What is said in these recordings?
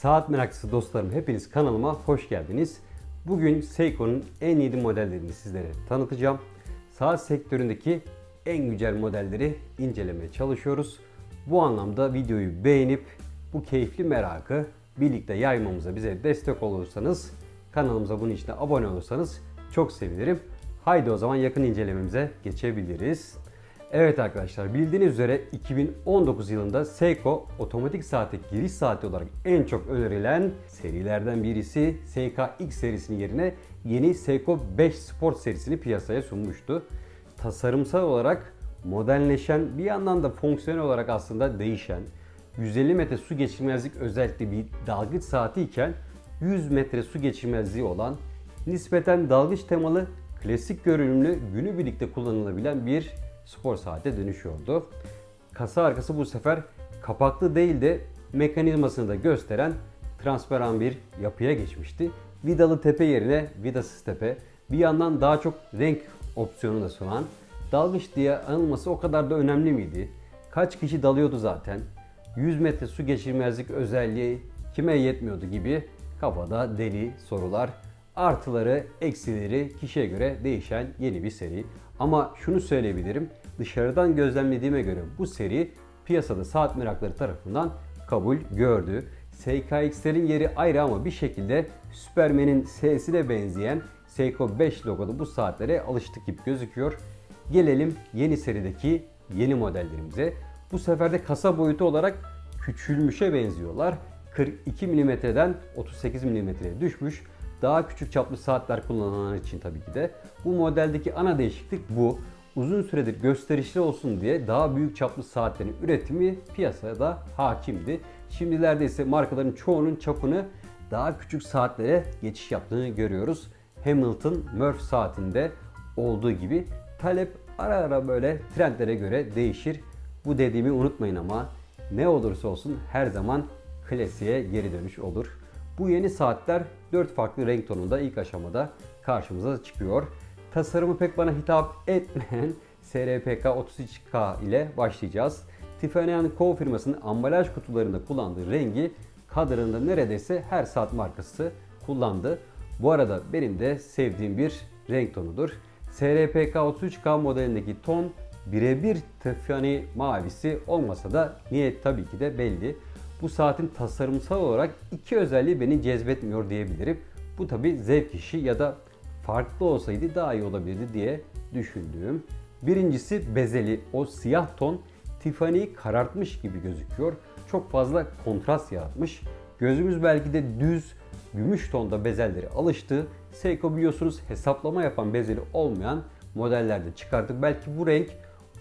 Saat meraklısı dostlarım hepiniz kanalıma hoş geldiniz. Bugün Seiko'nun en yeni modellerini sizlere tanıtacağım. Saat sektöründeki en güzel modelleri incelemeye çalışıyoruz. Bu anlamda videoyu beğenip bu keyifli merakı birlikte yaymamıza bize destek olursanız, kanalımıza bunun için abone olursanız çok sevinirim. Haydi o zaman yakın incelememize geçebiliriz. Evet arkadaşlar bildiğiniz üzere 2019 yılında Seiko otomatik saate giriş saati olarak en çok önerilen serilerden birisi Seiko X serisinin yerine yeni Seiko 5 Sport serisini piyasaya sunmuştu. Tasarımsal olarak modernleşen bir yandan da fonksiyonel olarak aslında değişen 150 metre su geçirmezlik özellikle bir dalgıç saati iken 100 metre su geçirmezliği olan nispeten dalgıç temalı klasik görünümlü günübirlikte kullanılabilen bir spor saate dönüşüyordu. Kasa arkası bu sefer kapaklı değil de mekanizmasını da gösteren transparan bir yapıya geçmişti. Vidalı tepe yerine vidasız tepe. Bir yandan daha çok renk opsiyonu da sunan. Dalgıç diye anılması o kadar da önemli miydi? Kaç kişi dalıyordu zaten? 100 metre su geçirmezlik özelliği kime yetmiyordu gibi kafada deli sorular. Artıları, eksileri kişiye göre değişen yeni bir seri. Ama şunu söyleyebilirim. Dışarıdan gözlemlediğime göre bu seri piyasada saat merakları tarafından kabul gördü. SKX'lerin yeri ayrı ama bir şekilde Superman'in S'sine benzeyen Seiko 5 logolu bu saatlere alıştık gibi gözüküyor. Gelelim yeni serideki yeni modellerimize. Bu sefer de kasa boyutu olarak küçülmüşe benziyorlar. 42 mm'den 38 mm'ye düşmüş. Daha küçük çaplı saatler kullananlar için tabii ki de. Bu modeldeki ana değişiklik bu. Uzun süredir gösterişli olsun diye daha büyük çaplı saatlerin üretimi piyasada hakimdi. Şimdilerde ise markaların çoğunun çapını daha küçük saatlere geçiş yaptığını görüyoruz. Hamilton Murph saatinde olduğu gibi talep ara ara böyle trendlere göre değişir. Bu dediğimi unutmayın ama ne olursa olsun her zaman klasiğe geri dönüş olur. Bu yeni saatler 4 farklı renk tonunda ilk aşamada karşımıza çıkıyor. Tasarımı pek bana hitap etmeyen SRPK 33K ile başlayacağız. Tiffany Co firmasının ambalaj kutularında kullandığı rengi kadrında neredeyse her saat markası kullandı. Bu arada benim de sevdiğim bir renk tonudur. SRPK 33K modelindeki ton birebir Tiffany mavisi olmasa da niyet tabii ki de belli. Bu saatin tasarımsal olarak iki özelliği beni cezbetmiyor diyebilirim. Bu tabi zevk işi ya da farklı olsaydı daha iyi olabilirdi diye düşündüğüm. Birincisi bezeli. O siyah ton Tiffany'yi karartmış gibi gözüküyor. Çok fazla kontrast yaratmış. Gözümüz belki de düz gümüş tonda bezelleri alıştı. Seiko biliyorsunuz hesaplama yapan bezeli olmayan modellerde çıkarttık. Belki bu renk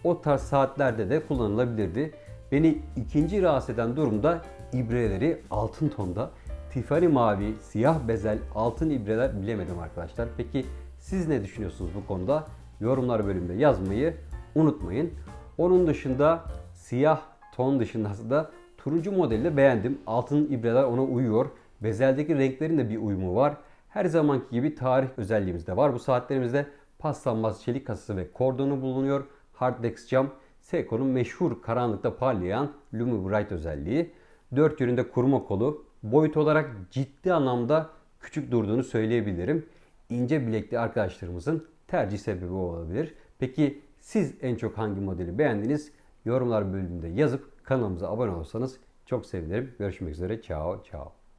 o tarz saatlerde de kullanılabilirdi. Beni ikinci rahatsız eden durumda ibreleri altın tonda. Tiffany mavi, siyah bezel, altın ibreler bilemedim arkadaşlar. Peki siz ne düşünüyorsunuz bu konuda? Yorumlar bölümünde yazmayı unutmayın. Onun dışında siyah ton dışında da turuncu modeli de beğendim. Altın ibreler ona uyuyor. Bezeldeki renklerin de bir uyumu var. Her zamanki gibi tarih özelliğimiz de var. Bu saatlerimizde paslanmaz çelik kasası ve kordonu bulunuyor. Hardlex cam Seiko'nun meşhur karanlıkta parlayan Lumi Bright özelliği. Dört yönünde kuruma kolu boyut olarak ciddi anlamda küçük durduğunu söyleyebilirim. İnce bilekli arkadaşlarımızın tercih sebebi olabilir. Peki siz en çok hangi modeli beğendiniz? Yorumlar bölümünde yazıp kanalımıza abone olursanız çok sevinirim. Görüşmek üzere. Ciao ciao.